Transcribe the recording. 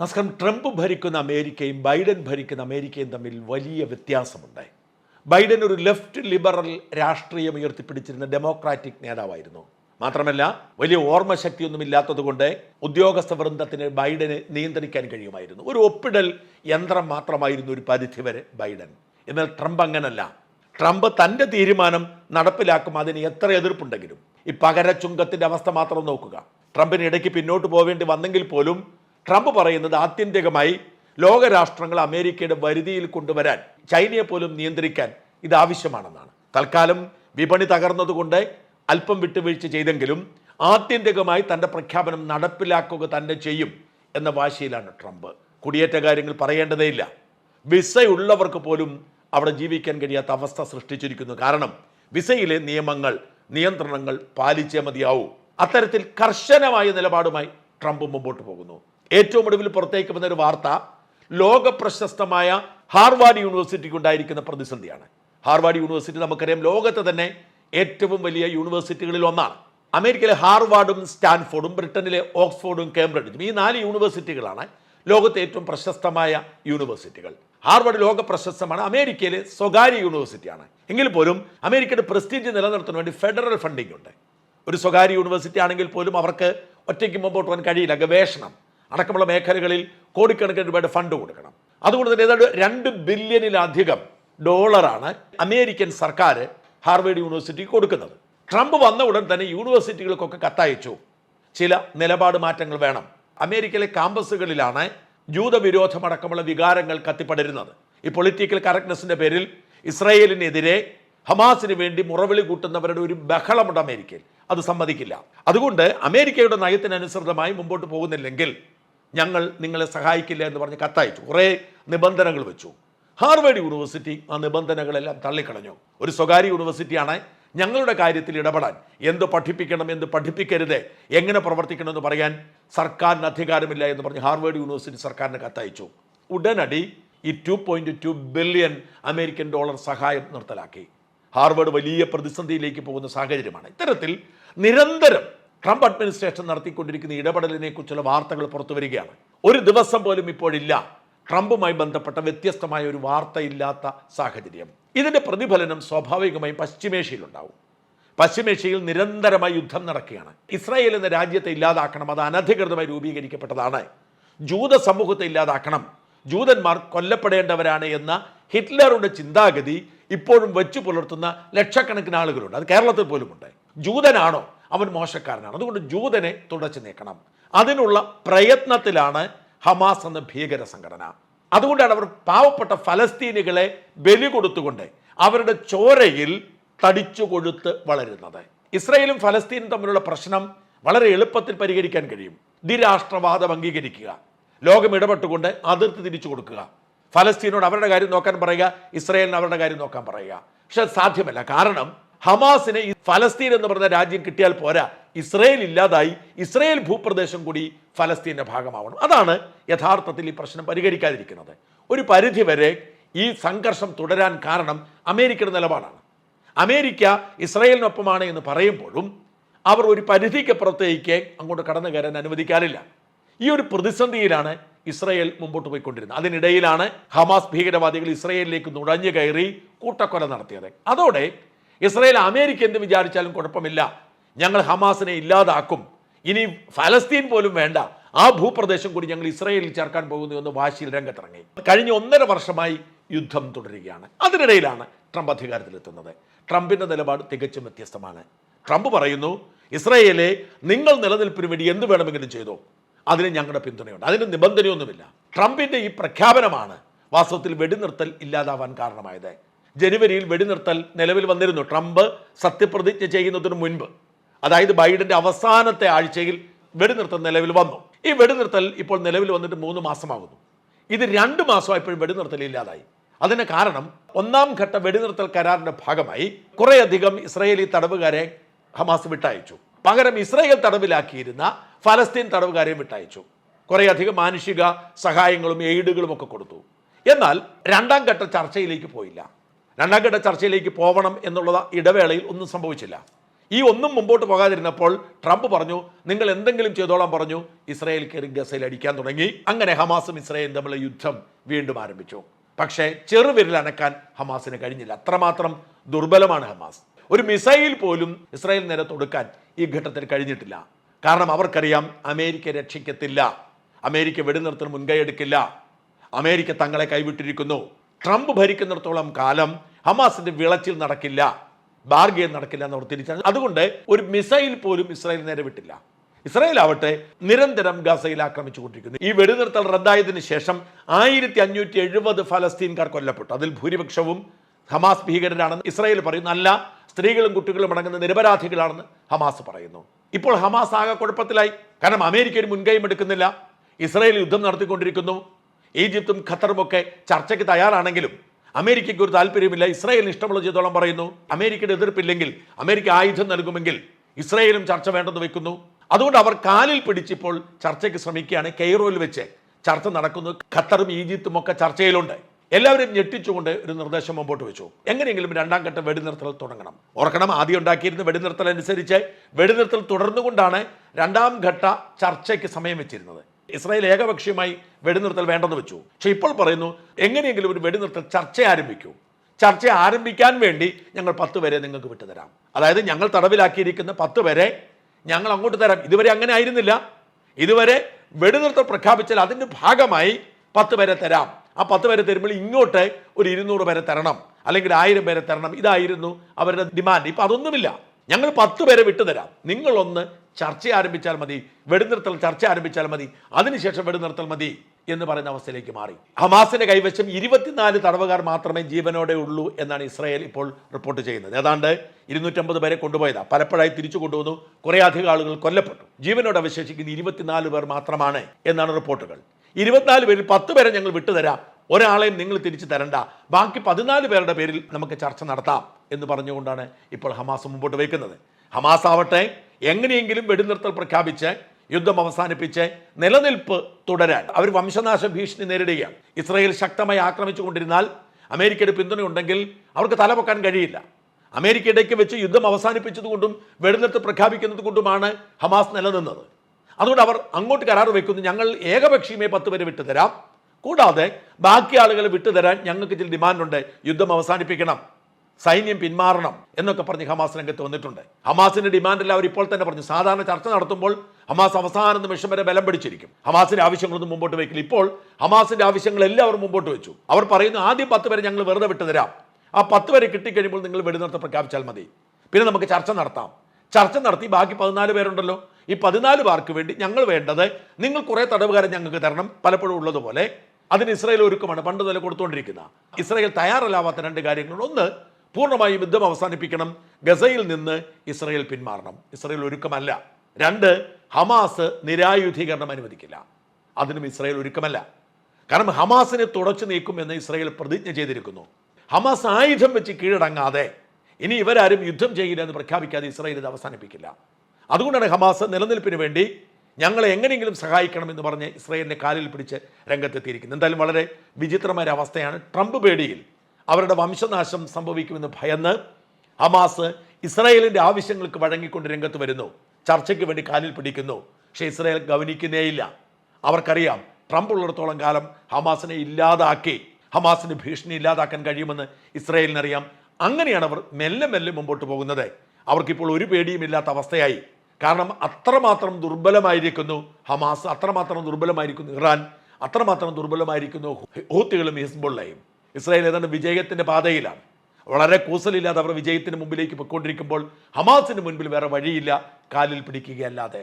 നമസ്കാരം ട്രംപ് ഭരിക്കുന്ന അമേരിക്കയും ബൈഡൻ ഭരിക്കുന്ന അമേരിക്കയും തമ്മിൽ വലിയ വ്യത്യാസമുണ്ടായി. ബൈഡൻ ഒരു ലെഫ്റ്റ് ലിബറൽ രാഷ്ട്രീയം ഉയർത്തിപ്പിടിച്ചിരുന്ന ഡെമോക്രാറ്റിക് നേതാവായിരുന്നു. മാത്രമല്ല വലിയ ഓർമ്മശക്തിയൊന്നും ഇല്ലാത്തതുകൊണ്ട് ഉദ്യോഗസ്ഥ വൃന്ദത്തിന് ബൈഡനെ നിയന്ത്രിക്കാൻ കഴിയുമായിരുന്നു. ഒരു ഒപ്പിടൽ യന്ത്രം മാത്രമായിരുന്നു ഒരു പരിധി വരെ ബൈഡൻ. എന്നാൽ ട്രംപ് അങ്ങനല്ല. ട്രംപ് തന്റെ തീരുമാനം നടപ്പിലാക്കും അതിന് എത്ര എതിർപ്പുണ്ടെങ്കിലും. ഈ പകര ചുങ്കത്തിന്റെ അവസ്ഥ മാത്രം നോക്കുക. ട്രംപിന് ഇടയ്ക്ക് പിന്നോട്ട് പോവേണ്ടി വന്നെങ്കിൽ പോലും ട്രംപ് പറയുന്നത് ആത്യന്തികമായി ലോകരാഷ്ട്രങ്ങൾ അമേരിക്കയുടെ വരുതിയിൽ കൊണ്ടുവരാൻ ചൈനയെ പോലും നിയന്ത്രിക്കാൻ ഇത് ആവശ്യമാണെന്നാണ്. തൽക്കാലം വിപണി തകർന്നതുകൊണ്ട് അല്പം വിട്ടുവീഴ്ച ചെയ്തെങ്കിലും ആത്യന്തികമായി തന്റെ പ്രഖ്യാപനം നടപ്പിലാക്കുക തന്നെ ചെയ്യും എന്ന വാശിയിലാണ് ട്രംപ്. കുടിയേറ്റ കാര്യങ്ങൾ പറയേണ്ടതേയില്ല. വിസയുള്ളവർക്ക് പോലും അവിടെ ജീവിക്കാൻ കഴിയാത്ത അവസ്ഥ സൃഷ്ടിച്ചിരിക്കുന്നു. കാരണം വിസയിലെ നിയമങ്ങൾ നിയന്ത്രണങ്ങൾ പാലിച്ചേ മതിയാവൂ. അത്തരത്തിൽ കർശനമായ നിലപാടുമായി ട്രംപ് മുമ്പോട്ട് പോകുന്നു. ഏറ്റവും ഒടുവിൽ പുറത്തേക്ക് വന്ന ഒരു വാർത്ത ലോക പ്രശസ്തമായ ഹാർവാർഡ് യൂണിവേഴ്സിറ്റിക്ക് ഉണ്ടായിരിക്കുന്ന പ്രതിസന്ധിയാണ്. ഹാർവാർഡ് യൂണിവേഴ്സിറ്റി നമുക്കറിയാം ലോകത്തെ തന്നെ ഏറ്റവും വലിയ യൂണിവേഴ്സിറ്റികളിൽ ഒന്നാണ്. അമേരിക്കയിലെ ഹാർവാർഡും സ്റ്റാൻഫോർഡും ബ്രിട്ടനിലെ ഓക്സ്ഫോർഡും കേംബ്രിഡ്ജും ഈ നാല് യൂണിവേഴ്സിറ്റികളാണ് ലോകത്തെ ഏറ്റവും പ്രശസ്തമായ യൂണിവേഴ്സിറ്റികൾ. ഹാർവാർഡ് ലോക പ്രശസ്തമാണ് അമേരിക്കയിലെ സ്വകാര്യ യൂണിവേഴ്സിറ്റിയാണ്. എങ്കിൽ പോലും അമേരിക്കയുടെ പ്രസ്റ്റീജ് നിലനിർത്താൻ വേണ്ടി ഫെഡറൽ ഫണ്ടിംഗ് ഉണ്ട്. ഒരു സ്വകാര്യ യൂണിവേഴ്സിറ്റി ആണെങ്കിൽ പോലും അവർക്ക് ഒറ്റയ്ക്ക് മുമ്പോട്ട് പോകാൻ കഴിയില്ല ഗവേഷണം. അടക്കമുള്ള മേഖലകളിൽ കോടിക്കണക്കിന് രൂപയുടെ ഫണ്ട് കൊടുക്കണം. അതുകൊണ്ട് തന്നെ ഏതാണ്ട് രണ്ട് ബില്യണിലധികം ഡോളറാണ് അമേരിക്കൻ സർക്കാർ ഹാർവേഡ് യൂണിവേഴ്സിറ്റിക്ക് കൊടുക്കുന്നത്. ട്രംപ് വന്ന ഉടൻ തന്നെ യൂണിവേഴ്സിറ്റികൾക്കൊക്കെ കത്തയച്ചു. ചില നിലപാട് മാറ്റങ്ങൾ വേണം. അമേരിക്കയിലെ കാമ്പസുകളിലാണ് ജൂതവിരോധമടക്കമുള്ള വികാരങ്ങൾ കത്തിപ്പടരുന്നത്. ഈ പൊളിറ്റിക്കൽ കറക്റ്റ്നെസ്സിന്റെ പേരിൽ ഇസ്രായേലിനെതിരെ ഹമാസിന് വേണ്ടി മുറവിളി കൂട്ടുന്നവരുടെ ഒരു ബഹളമുണ്ട് അമേരിക്കയിൽ. അത് സമ്മതിക്കില്ല. അതുകൊണ്ട് അമേരിക്കയുടെ നയത്തിനനുസൃതമായി മുമ്പോട്ട് പോകുന്നില്ലെങ്കിൽ ഞങ്ങൾ നിങ്ങളെ സഹായിക്കില്ല എന്ന് പറഞ്ഞ് കത്തയച്ചു. കുറേ നിബന്ധനകൾ വെച്ചു. ഹാർവേഡ് യൂണിവേഴ്സിറ്റി ആ നിബന്ധനകളെല്ലാം തള്ളിക്കളഞ്ഞു. ഒരു സ്വകാര്യ യൂണിവേഴ്സിറ്റിയാണ് ഞങ്ങളുടെ കാര്യത്തിൽ ഇടപെടാൻ. എന്ത് പഠിപ്പിക്കണം എന്ത് പഠിപ്പിക്കരുത് എങ്ങനെ പ്രവർത്തിക്കണമെന്ന് പറയാൻ സർക്കാരിന് അധികാരമില്ല എന്ന് പറഞ്ഞ് ഹാർവേഡ് യൂണിവേഴ്സിറ്റി സർക്കാരിന് കത്തയച്ചു. ഉടനടി ഈ two point two billion American dollar സഹായം നിർത്തലാക്കി. ഹാർവേഡ് വലിയ പ്രതിസന്ധിയിലേക്ക് പോകുന്ന സാഹചര്യമാണ്. ഇത്തരത്തിൽ നിരന്തരം ട്രംപ് അഡ്മിനിസ്ട്രേഷൻ നടത്തിക്കൊണ്ടിരിക്കുന്ന ഇടപെടലിനെ കുറിച്ചുള്ള വാർത്തകൾ പുറത്തു വരികയാണ്. ഒരു ദിവസം പോലും ഇപ്പോഴില്ല ട്രംപുമായി ബന്ധപ്പെട്ട വ്യത്യസ്തമായ ഒരു വാർത്തയില്ലാത്ത സാഹചര്യം. ഇതിന്റെ പ്രതിഫലനം സ്വാഭാവികമായും പശ്ചിമേഷ്യയിലുണ്ടാവും. പശ്ചിമേഷ്യയിൽ നിരന്തരമായി യുദ്ധം നടക്കുകയാണ്. ഇസ്രായേൽ എന്ന രാജ്യത്തെ ഇല്ലാതാക്കണം അത് അനധികൃതമായി രൂപീകരിക്കപ്പെട്ടതാണ്. ജൂത സമൂഹത്തെ ഇല്ലാതാക്കണം ജൂതന്മാർ കൊല്ലപ്പെടേണ്ടവരാണ് എന്ന ഹിറ്റ്ലറുടെ ചിന്താഗതി ഇപ്പോഴും വെച്ചു പുലർത്തുന്ന ലക്ഷക്കണക്കിന് ആളുകളുണ്ട്. അത് കേരളത്തിൽ പോലുമുണ്ട്. ജൂതനാണോ അവൻ മോശക്കാരനാണ്. അതുകൊണ്ട് ജൂതനെ തുടച്ചു നീക്കണം. അതിനുള്ള പ്രയത്നത്തിലാണ് ഹമാസ് എന്ന ഭീകര സംഘടന. അതുകൊണ്ടാണ് അവർ പാവപ്പെട്ട ഫലസ്തീനികളെ ബലി കൊടുത്തുകൊണ്ട് അവരുടെ ചോരയിൽ തടിച്ചു കൊഴുത്ത് വളരുന്നത്. ഇസ്രയേലും ഫലസ്തീനും തമ്മിലുള്ള പ്രശ്നം വളരെ എളുപ്പത്തിൽ പരിഹരിക്കാൻ കഴിയും. ദ്വിരാഷ്ട്രവാദം അംഗീകരിക്കുക. ലോകം ഇടപെട്ടുകൊണ്ട് അതിർത്തി തിരിച്ചു കൊടുക്കുക. ഫലസ്തീനോട് അവരുടെ കാര്യം നോക്കാൻ പറയുക ഇസ്രയേലിന് അവരുടെ കാര്യം നോക്കാൻ പറയുക. പക്ഷെ സാധ്യമല്ല. കാരണം ഹമാസിന് ഫലസ്തീൻ എന്ന് പറഞ്ഞ രാജ്യം കിട്ടിയാൽ പോരാ. ഇസ്രയേൽ ഇല്ലാതായി ഇസ്രയേൽ ഭൂപ്രദേശം കൂടി ഫലസ്തീന്റെ ഭാഗമാവണം. അതാണ് യഥാർത്ഥത്തിൽ ഈ പ്രശ്നം പരിഹരിക്കാതിരിക്കുന്നത്. ഒരു പരിധിവരെ ഈ സംഘർഷം തുടരാൻ കാരണം അമേരിക്കയുടെ നിലപാടാണ്. അമേരിക്ക ഇസ്രയേലിനൊപ്പമാണ് എന്ന് പറയുമ്പോഴും അവർ ഒരു പരിധിക്ക് പരിധിക്കപ്പുറത്തേക്ക് അങ്ങോട്ട് കടന്നു കയറാൻ അനുവദിക്കാറില്ല. ഈ ഒരു പ്രതിസന്ധിയിലാണ് ഇസ്രയേൽ മുമ്പോട്ട് പോയിക്കൊണ്ടിരുന്നത്. അതിനിടയിലാണ് ഹമാസ് ഭീകരവാദികൾ ഇസ്രയേലിലേക്ക് നുഴഞ്ഞു കയറി കൂട്ടക്കൊല നടത്തിയത്. അതോടെ ഇസ്രയേൽ അമേരിക്ക എന്ത് വിചാരിച്ചാലും കുഴപ്പമില്ല. ഞങ്ങൾ ഹമാസിനെ ഇല്ലാതാക്കും. ഇനി ഫലസ്തീൻ പോലും വേണ്ട. ആ ഭൂപ്രദേശം കൂടി ഞങ്ങൾ ഇസ്രയേലിൽ ചേർക്കാൻ പോകുന്നു എന്ന് വാശിയിൽ രംഗത്തിറങ്ങി. കഴിഞ്ഞ ഒന്നര വർഷമായി യുദ്ധം തുടരുകയാണ്. അതിനിടയിലാണ് ട്രംപ് അധികാരത്തിലെത്തുന്നത്. ട്രംപിന്റെ നിലപാട് തികച്ചും വ്യത്യസ്തമാണ്. ട്രംപ് പറയുന്നു ഇസ്രയേലെ നിങ്ങൾ നിലനിൽപ്പിന് വേണ്ടി എന്ത് വേണമെങ്കിലും ചെയ്തോ. അതിന് ഞങ്ങളുടെ പിന്തുണയുണ്ട്. അതിന് നിബന്ധനയൊന്നുമില്ല. ട്രംപിന്റെ ഈ പ്രഖ്യാപനമാണ് വാസ്തവത്തിൽ വെടിനിർത്തൽ ഇല്ലാതാവാൻ കാരണമായത്. ജനുവരിയിൽ വെടിനിർത്തൽ നിലവിൽ വന്നിരുന്നു. ട്രംപ് സത്യപ്രതിജ്ഞ ചെയ്യുന്നതിന് മുൻപ്. അതായത് ബൈഡന്റെ അവസാനത്തെ ആഴ്ചയിൽ വെടിനിർത്തൽ നിലവിൽ വന്നു. ഈ വെടിനിർത്തൽ ഇപ്പോൾ നിലവിൽ വന്നിട്ട് മൂന്ന് മാസമാകുന്നു. ഇത് രണ്ട് മാസമായപ്പോഴും വെടിനിർത്തൽ ഇല്ലാതായി. അതിന് കാരണം ഒന്നാം ഘട്ട വെടിനിർത്തൽ കരാറിന്റെ ഭാഗമായി കുറേയധികം ഇസ്രയേലി തടവുകാരെ ഹമാസ് വിട്ടയച്ചു. പകരം ഇസ്രയേൽ തടവിലാക്കിയിരുന്ന ഫലസ്തീൻ തടവുകാരെയും വിട്ടയച്ചു. കുറേയധികം മാനുഷിക സഹായങ്ങളും എയ്ഡുകളും ഒക്കെ കൊടുത്തു. എന്നാൽ രണ്ടാം ഘട്ട ചർച്ചയിലേക്ക് പോയില്ല. രണ്ടാം ഘട്ട ചർച്ചയിലേക്ക് പോകണം എന്നുള്ള ഇടവേളയിൽ ഒന്നും സംഭവിച്ചില്ല. ഈ ഒന്നും മുമ്പോട്ട് പോകാതിരുന്നപ്പോൾ ട്രംപ് പറഞ്ഞു നിങ്ങൾ എന്തെങ്കിലും ചെയ്തോളാം പറഞ്ഞു. ഇസ്രായേൽ കയറി ഗസയിൽ അടിക്കാൻ തുടങ്ങി. അങ്ങനെ ഹമാസും ഇസ്രായേലും തമ്മിലുള്ള യുദ്ധം വീണ്ടും ആരംഭിച്ചു. പക്ഷേ ചെറുവിരൽ അനക്കാൻ ഹമാസിന് കഴിഞ്ഞില്ല. അത്രമാത്രം ദുർബലമാണ് ഹമാസ്. ഒരു മിസൈൽ പോലും ഇസ്രായേൽ നേരെ തൊടുക്കാൻ ഈ ഘട്ടത്തിൽ കഴിഞ്ഞിട്ടില്ല. കാരണം അവർക്കറിയാം അമേരിക്ക രക്ഷിക്കത്തില്ല. അമേരിക്ക വെടിനിർത്തൽ മുൻകൈ എടുക്കില്ല. അമേരിക്ക തങ്ങളെ കൈവിട്ടിരിക്കുന്നു. ട്രംപ് ഭരിക്കുന്നിടത്തോളം കാലം ഹമാസിന്റെ വിളച്ചിൽ നടക്കില്ല ബാർഗെയിൻ നടക്കില്ല എന്ന് അവർ തിരിച്ചറിഞ്ഞു. അതുകൊണ്ട് ഒരു മിസൈൽ പോലും ഇസ്രായേൽ നേരെ വിട്ടില്ല. ഇസ്രായേൽ ആവട്ടെ നിരന്തരം ഗസയിൽ ആക്രമിച്ചുകൊണ്ടിരിക്കുന്നു. ഈ വെടിനിർത്തൽ റദ്ദായതിനു ശേഷം ആയിരത്തി അഞ്ഞൂറ്റി എഴുപത് ഫലസ്തീൻകാർ കൊല്ലപ്പെട്ടു. അതിൽ ഭൂരിപക്ഷവും ഹമാസ് ഭീകരരാണെന്ന് ഇസ്രായേൽ പറയുന്നു. അല്ല സ്ത്രീകളും കുട്ടികളും അടങ്ങുന്ന നിരപരാധികളാണെന്ന് ഹമാസ് പറയുന്നു. ഇപ്പോൾ ഹമാസ് ആകെ കുഴപ്പത്തിലായി. കാരണം അമേരിക്ക ഒരു മുൻകൈയും എടുക്കുന്നില്ല. ഇസ്രായേൽ യുദ്ധം നടത്തിക്കൊണ്ടിരിക്കുന്നു. ഈജിപ്തും ഖത്തറും ഒക്കെ ചർച്ചയ്ക്ക് തയ്യാറാണെങ്കിലും അമേരിക്കയ്ക്ക് ഒരു താല്പര്യമില്ല. ഇസ്രായേലിന് ഇഷ്ടമുള്ള ചെയ്തോളം പറയുന്നു. അമേരിക്കയുടെ എതിർപ്പില്ലെങ്കിൽ അമേരിക്ക ആയുധം നൽകുമെങ്കിൽ ഇസ്രായേലും ചർച്ച വേണ്ടെന്ന് വെക്കുന്നു. അതുകൊണ്ട് അവർ കാലിൽ പിടിച്ചിപ്പോൾ ചർച്ചയ്ക്ക് ശ്രമിക്കുകയാണ്. കെയ്റോയിൽ വെച്ച് ചർച്ച നടക്കുന്നു. ഖത്തറും ഈജിപ്തും ഒക്കെ ചർച്ചയിലുണ്ട്. എല്ലാവരും ഞെട്ടിച്ചുകൊണ്ട് ഒരു നിർദ്ദേശം മുമ്പോട്ട് വെച്ചു. എങ്ങനെയെങ്കിലും രണ്ടാം ഘട്ടം വെടിനിർത്തൽ തുടങ്ങണം. ഓർക്കണം ആദ്യം ഉണ്ടാക്കിയിരുന്ന വെടിനിർത്തൽ അനുസരിച്ച് വെടിനിർത്തൽ തുടർന്നുകൊണ്ടാണ് രണ്ടാം ഘട്ട ചർച്ചയ്ക്ക് സമയം വെച്ചിരുന്നത്. ഇസ്രായേൽ ഏകപക്ഷീയമായി വെടിനിർത്തൽ വേണ്ടെന്ന് വെച്ചു. പക്ഷെ ഇപ്പോൾ പറയുന്നു എങ്ങനെയെങ്കിലും ഒരു വെടിനിർത്തൽ ചർച്ച ആരംഭിക്കൂ. ചർച്ച ആരംഭിക്കാൻ വേണ്ടി ഞങ്ങൾ പത്ത് പേരെ നിങ്ങൾക്ക് വിട്ടുതരാം. അതായത് ഞങ്ങൾ തടവിലാക്കിയിരിക്കുന്ന പത്ത് പേരെ ഞങ്ങൾ അങ്ങോട്ട് തരാം. ഇതുവരെ അങ്ങനെ ആയിരുന്നില്ല. ഇതുവരെ വെടിനിർത്തൽ പ്രഖ്യാപിച്ചാൽ അതിന്റെ ഭാഗമായി പത്ത് പേരെ തരാം. ആ പത്ത് പേരെ തരുമ്പോൾ ഇങ്ങോട്ട് ഒരു ഇരുന്നൂറ് പേരെ തരണം. അല്ലെങ്കിൽ ആയിരം പേരെ തരണം. ഇതായിരുന്നു അവരുടെ ഡിമാൻഡ് ഇപ്പം അതൊന്നുമില്ല. ഞങ്ങൾ പത്ത് പേരെ വിട്ടുതരാം നിങ്ങളൊന്ന് ചർച്ച ആരംഭിച്ചാൽ മതി വെടിനിർത്തൽ ചർച്ച ആരംഭിച്ചാൽ മതി അതിനുശേഷം വെടിനിർത്തൽ മതി എന്ന് പറയുന്ന അവസ്ഥയിലേക്ക് മാറി. ഹമാസിന്റെ കൈവശം ഇരുപത്തിനാല് തടവുകാർ മാത്രമേ ജീവനോടെ ഉള്ളൂ എന്നാണ് ഇസ്രായേൽ ഇപ്പോൾ റിപ്പോർട്ട് ചെയ്യുന്നത്. ഏതാണ്ട് ഇരുന്നൂറ്റമ്പത് പേരെ കൊണ്ടുപോയതാ. പലപ്പോഴായി തിരിച്ചു കൊണ്ടുവന്നു. കുറേ അധികം ആളുകൾ കൊല്ലപ്പെട്ടു. ജീവനോട് അവശേഷിക്കുന്ന ഇരുപത്തിനാല് പേർ മാത്രമാണ് എന്നാണ് റിപ്പോർട്ടുകൾ. ഇരുപത്തിനാല് പേരിൽ പത്ത് പേരെ ഞങ്ങൾ വിട്ടുതരാം ഒരാളെയും നിങ്ങൾ തിരിച്ചു തരണ്ട. ബാക്കി പതിനാല് പേരുടെ പേരിൽ നമുക്ക് ചർച്ച നടത്താം എന്ന് പറഞ്ഞുകൊണ്ടാണ് ഇപ്പോൾ ഹമാസ് മുമ്പോട്ട് വയ്ക്കുന്നത്. ഹമാസ് ആവട്ടെ എങ്ങനെയെങ്കിലും വെടിനിർത്തൽ പ്രഖ്യാപിച്ച് യുദ്ധം അവസാനിപ്പിച്ച് നിലനിൽപ്പ് തുടരാൻ. അവർ വംശനാശ ഭീഷണി നേരിടുകയാണ്. ഇസ്രയേൽ ശക്തമായി ആക്രമിച്ചുകൊണ്ടിരുന്നാൽ അമേരിക്കയുടെ പിന്തുണയുണ്ടെങ്കിൽ അവർക്ക് തലപൊക്കാൻ കഴിയില്ല. അമേരിക്കയിടയ്ക്ക് വെച്ച് യുദ്ധം അവസാനിപ്പിച്ചതുകൊണ്ടും വെടിനിർത്തൽ പ്രഖ്യാപിക്കുന്നത് കൊണ്ടുമാണ് ഹമാസ് നിലനിന്നത്. അതുകൊണ്ട് അവർ അങ്ങോട്ട് കരാർ വയ്ക്കുന്നു ഞങ്ങൾ ഏകപക്ഷീയമായി പത്ത് പേരെ വിട്ടുതരാം. കൂടാതെ ബാക്കി ആളുകളെ വിട്ടുതരാൻ ഞങ്ങൾക്ക് ചില ഡിമാൻഡുണ്ട്. യുദ്ധം അവസാനിപ്പിക്കണം. സൈന്യം പിന്മാറണം എന്നൊക്കെ പറഞ്ഞ് ഹമാസ് രംഗത്ത് വന്നിട്ടുണ്ട്. ഹമാസിന്റെ ഡിമാൻഡിൽ അവർ ഇപ്പോൾ തന്നെ പറഞ്ഞു. സാധാരണ ചർച്ച നടത്തുമ്പോൾ ഹമാസ് അവസാന നിമിഷം വരെ ബലം പിടിച്ചിരിക്കും. ഹമാസിന്റെ ആവശ്യങ്ങളൊന്നും മുമ്പോട്ട് വയ്ക്കില്ല. ഇപ്പോൾ ഹമാസിന്റെ ആവശ്യങ്ങളെല്ലാം അവർ മുമ്പോട്ട് വെച്ചു. അവർ പറയുന്നു ആദ്യം പത്ത് പേരെ ഞങ്ങൾ വെറുതെ വിട്ടുതരാം. ആ പത്ത് പേരെ കിട്ടിക്കഴിയുമ്പോൾ നിങ്ങൾ വെടിനിർത്ത പ്രഖ്യാപിച്ചാൽ മതി. പിന്നെ നമുക്ക് ചർച്ച നടത്താം. ചർച്ച നടത്തി ബാക്കി പതിനാല് പേരുണ്ടല്ലോ. ഈ പതിനാല് പേർക്ക് വേണ്ടി ഞങ്ങൾ വേണ്ടത് നിങ്ങൾ കുറേ തടവുകാരെ ഞങ്ങൾക്ക് തരണം. പലപ്പോഴും ഉള്ളതുപോലെ അതിന് ഇസ്രായേൽ ഒരുക്കമാണ്. പണ്ട് നില കൊടുത്തുകൊണ്ടിരിക്കുന്ന. ഇസ്രായേൽ തയ്യാറല്ലാവാത്ത രണ്ട് കാര്യങ്ങൾ ഒന്ന് പൂർണമായും യുദ്ധം അവസാനിപ്പിക്കണം. ഗസയിൽ നിന്ന് ഇസ്രായേൽ പിന്മാറണം. ഇസ്രായേൽ ഒരുക്കമല്ല. രണ്ട് ഹമാസ് നിരായുധീകരണം അനുവദിക്കില്ല. അതിനും ഇസ്രായേൽ ഒരുക്കമല്ല. കാരണം ഹമാസിനെ തുടച്ചു നീക്കുമെന്ന് ഇസ്രായേൽ പ്രതിജ്ഞ ചെയ്തിരിക്കുന്നു. ഹമാസ് ആയുധം വെച്ച് കീഴടങ്ങാതെ ഇനി ഇവരാരും യുദ്ധം ചെയ്യില്ല എന്ന് പ്രഖ്യാപിക്കാതെ ഇസ്രായേൽ ഇത് അവസാനിപ്പിക്കില്ല. അതുകൊണ്ടാണ് ഹമാസ് നിലനിൽപ്പിന് വേണ്ടി ഞങ്ങളെ എങ്ങനെയെങ്കിലും സഹായിക്കണമെന്ന് പറഞ്ഞ് ഇസ്രയേലിന്റെ കാലിൽ പിടിച്ച് രംഗത്തെത്തിയിരിക്കുന്നു. എന്തായാലും വളരെ വിചിത്രമായ അവസ്ഥയാണ്. ട്രംപ് പേടിയിൽ അവരുടെ വംശനാശം സംഭവിക്കുമെന്ന് ഭയന്ന് ഹമാസ് ഇസ്രായേലിന്റെ ആവശ്യങ്ങൾക്ക് വഴങ്ങിക്കൊണ്ട് രംഗത്ത് വരുന്നു. ചർച്ചയ്ക്ക് വേണ്ടി കാലിൽ പിടിക്കുന്നു. പക്ഷേ ഇസ്രായേൽ ഗവനിക്കുന്നേയില്ല. അവർക്കറിയാം ട്രംപ് ഉള്ളിടത്തോളം കാലം ഹമാസിനെ ഇല്ലാതാക്കി ഹമാസിന് ഭീഷണി ഇല്ലാതാക്കാൻ കഴിയുമെന്ന് ഇസ്രായേലിനറിയാം. അങ്ങനെയാണ് അവർ മെല്ലെ മെല്ലെ മുമ്പോട്ട് പോകുന്നത്. അവർക്കിപ്പോൾ ഒരു പേടിയുമില്ലാത്ത അവസ്ഥയായി. കാരണം അത്രമാത്രം ദുർബലമായിരിക്കുന്നു ഹമാസ് അത്രമാത്രം ദുർബലമായിരിക്കുന്നു ഇറാൻ അത്രമാത്രം ദുർബലമായിരിക്കുന്നു ഹൂത്തികളും ഹിസ്ബുള്ളയും. ഇസ്രായേൽ ഏതാണ്ട് വിജയത്തിന്റെ പാതയിലാണ്. വളരെ കൂസലില്ലാതെ അവർ വിജയത്തിന് മുമ്പിലേക്ക് പൊയ്ക്കൊണ്ടിരിക്കുമ്പോൾ ഹമാസിന് മുൻപിൽ വേറെ വഴിയില്ല കാലിൽ പിടിക്കുകയല്ലാതെ.